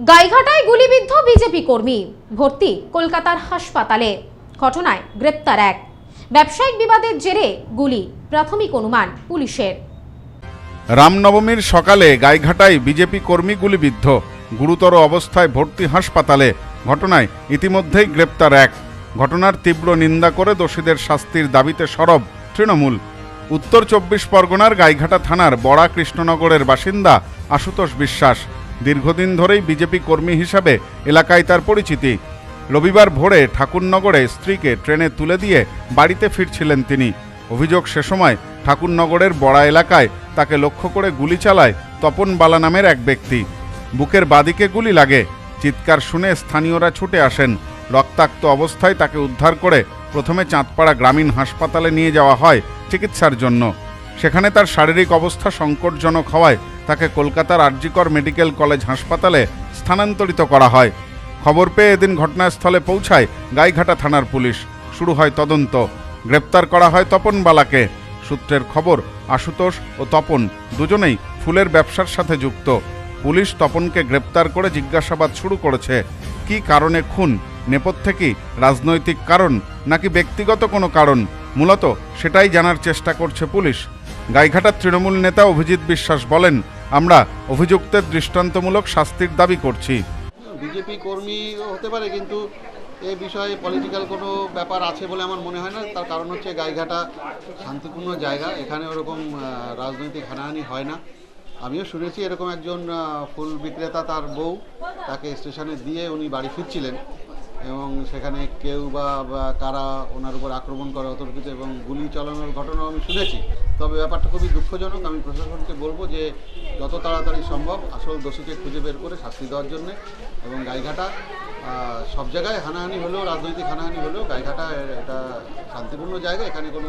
গাইঘাটায় গুলিবিদ্ধ বিজেপি কর্মী। ভর্তি কলকাতার হাসপাতালে। ঘটনায় গ্রেপ্তার এক। ব্যবসায়িক বিবাদের জেরে গুলি, প্রাথমিক অনুমান পুলিশের। রামনবমীর সকালে গাইঘাটায় বিজেপি কর্মী গুলিবিদ্ধ। গুরুতর অবস্থায় ভর্তি হাসপাতালে। ঘটনায় ইতিমধ্যেই গ্রেপ্তার এক। ঘটনার তীব্র নিন্দা করে দোষীদের শাস্তির দাবিতে সরব তৃণমূল। উত্তর চব্বিশ পরগনার গাইঘাটা থানার বড়া কৃষ্ণনগরের বাসিন্দা আশুতোষ বিশ্বাস। দীর্ঘদিন ধরেই বিজেপি কর্মী হিসাবে এলাকায় তার পরিচিতি। রবিবার ভোরে ঠাকুরনগরে স্ত্রীকে ট্রেনে তুলে দিয়ে বাড়িতে ফিরছিলেন তিনি। অভিযোগ সে সময় ঠাকুরনগরের বড়া এলাকায় তাকে লক্ষ্য করে গুলি চালায় তপন বালা নামের এক ব্যক্তি। বুকের বাদিকে গুলি লাগে। চিৎকার শুনে স্থানীয়রা ছুটে আসেন। রক্তাক্ত অবস্থায় তাকে উদ্ধার করে প্রথমে চাঁদপাড়া গ্রামীণ হাসপাতালে নিয়ে যাওয়া হয় চিকিৎসার জন্য। সেখানে তার শারীরিক অবস্থা সংকটজনক হওয়ায় তাকে কলকাতার আরজিকর মেডিকেল কলেজ হাসপাতালে স্থানান্তরিত করা হয়। খবর পেয়ে এদিন ঘটনাস্থলে পৌঁছায় গাইঘাটা থানার পুলিশ। শুরু হয় তদন্ত। গ্রেপ্তার করা হয় তপন বালাকে। সূত্রের খবর, আশুতোষ ও তপন দুজনেই ফুলের ব্যবসার সাথে যুক্ত। পুলিশ তপনকে গ্রেপ্তার করে জিজ্ঞাসাবাদ শুরু করেছে। কী কারণে খুন? নেপথ্যে কি রাজনৈতিক কারণ? নাকি ব্যক্তিগত কোনো কারণ? মূলত সেটাই জানার চেষ্টা করছে পুলিশ। গাইঘাটার তৃণমূল নেতা অভিজিৎ বিশ্বাস বলেন, আমরা অভিযুক্তের দৃষ্টান্তমূলক শাস্তির দাবি করছি। বিজেপি কর্মী হতে পারে, কিন্তু এ বিষয়ে পলিটিক্যাল কোনো ব্যাপার আছে বলে আমার মনে হয় না। তার কারণ হচ্ছে গাইঘাটা শান্তিপূর্ণ জায়গা, এখানে ওরকম রাজনৈতিক হানাহানি হয় না। আমিও শুনেছি এরকম একজন ফুল বিক্রেতা তার বউ, তাকে স্টেশনে দিয়ে উনি বাড়ি ফিরছিলেন। এবং সেখানে কেউ বা কারা ওনার উপর আক্রমণ করে অতর্কিত এবং গুলি চালানোর ঘটনাও আমি শুনেছি। তবে ব্যাপারটা খুবই দুঃখজনক। আমি প্রশাসনকে বলব যে, যত তাড়াতাড়ি সম্ভব আসল দোষীকে খুঁজে বের করে শাস্তি দেওয়ার জন্য এবং গাইঘাটা সব জায়গায় হানাহানি হলেও, রাজনৈতিক হানাহানি হলেও গাইঘাটা এটা শান্তিপূর্ণ জায়গা। এখানে কোনো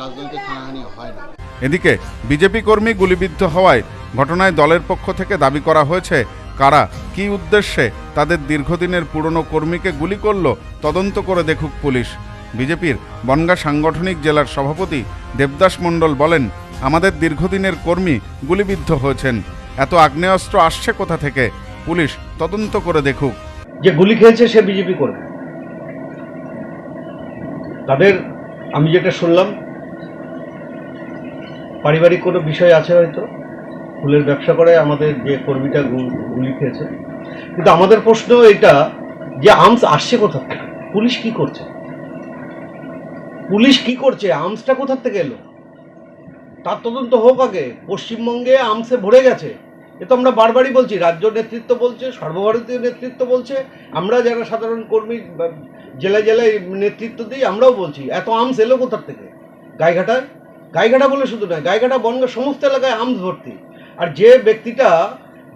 রাজনৈতিক হানাহানি হয় না। এদিকে বিজেপি কর্মী গুলিবিদ্ধ হওয়ায় ঘটনায় দলের পক্ষ থেকে দাবি করা হয়েছে কারা? কী উদ্দেশ্যে তাদের দীর্ঘদিনের পুরনো কর্মীকে গুলি করল? তদন্ত করে দেখুক পুলিশ। বিজেপির বনগা সাংগঠনিক জেলার সভাপতি দেবদাস মণ্ডল বলেন, আমাদের দীর্ঘদিনের কর্মী গুলিবিদ্ধ হয়েছেন। এত আগ্নেয়াস্ত্র আসছে কোথা থেকে? পুলিশ তদন্ত করে দেখুক। যে গুলি খেয়েছে সে বিজেপি করবে তাদের, আমি যেটা শুনলাম, পারিবারিক কোনো বিষয় আছে হয়তো? ফুলের ব্যবসা করে আমাদের যে কর্মীটা গুলি খেয়েছে। কিন্তু আমাদের প্রশ্ন এটা যে আর্মস আসছে কোথা থেকে? পুলিশ কি করছে? পুলিশ কি করছে? আর্মসটা কোথা থেকে এলো? তার তদন্ত হোক আগে। পশ্চিমবঙ্গে আর্মসে ভরে গেছে। এ তো আমরা বারবারই বলছি, রাজ্য নেতৃত্ব বলছে, সর্বভারতীয় নেতৃত্ব বলছে। আমরা যারা সাধারণ কর্মী জেলায় জেলায় নেতৃত্ব দিই, আমরাও বলছি, এত আর্মস এলো কোথার থেকে? গাইঘাটায়? গাইঘাটা বলে শুধু নয়, গাইঘাটা, বনগা, সমস্ত এলাকায় আর্মস ভর্তি। আর যে ব্যক্তিটা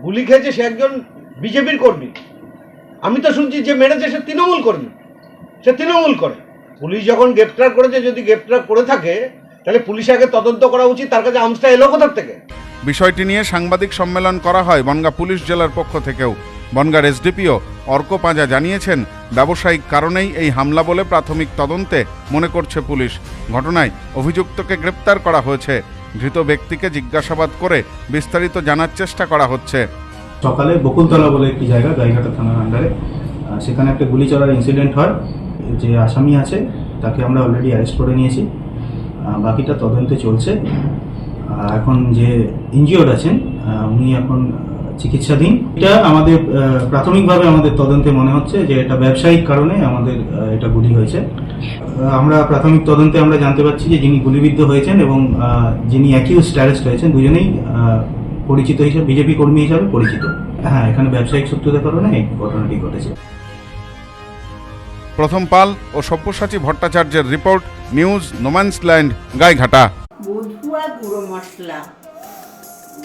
গুলি খেয়েছে সে একজন বিজেপির কর্মী। আমি তো শুনছি যে মেরেছে সে তৃণমূল কর্মী। সে তৃণমূল করে। পুলিশ যখন গ্রেপ্তার করেছে, যদি গ্রেপ্তার করে থাকে, তাহলে পুলিশ আগে তদন্ত করা উচিত, তার কাছে আর্মসটা এলো কোথার থেকে? বিষয়টি নিয়ে সাংবাদিক সম্মেলন করা হয় বনগা পুলিশ জেলার পক্ষ থেকেও। বনগার এসডিপিও অর্ক পাঁজা জানিয়েছেন, ব্যবসায়িক কারণেই এই হামলা বলে প্রাথমিক তদন্তে মনে করছে পুলিশ। ঘটনায় অভিযুক্তকে গ্রেপ্তার করা হয়েছে। ধৃত ব্যক্তিকে জিজ্ঞাসাবাদ করে বিস্তারিত জানার চেষ্টা করা হচ্ছে। সকালে বকুলতলা বলে একটি জায়গা, গাইঘাটা থানার আন্ডারে। সেখানে একটা গুলি চলার ইনসিডেন্ট হয়, যে আসামি আছে, তাকে আমরা অলরেডি অ্যারেস্ট করে নিয়েছি। বাকিটা তদন্তে চলছে। এখন যে ইনজিওর্ড আছেন উনি এখন চিকিৎসাধীন। এটা আমাদের প্রাথমিকভাবে আমাদের তদন্তে মনে হচ্ছে যে এটা ব্যবসায়িক কারণে আমাদের এটা গুলি হয়েছে। আমরা প্রাথমিক তদন্তে আমরা জানতে পারছি যে যিনি গুলিবিদ্ধ হয়েছেন এবং যিনি অ্যাকিউজ অ্যারেস্ট হয়েছেন দুজনেই পরিচিত হিসেবে বিজেপি কর্মী হিসাবে পরিচিত। হ্যাঁ এখানে ব্যবসায়িক সূত্রতার কারণে এই ঘটনাটি ঘটেছে। প্রথম পাল ও সব্যসাচী ভট্টাচার্যের report news no man's land Gaighata. বধুয়া গুঁড়ো মশলা।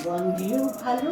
গন্ধেও ভালো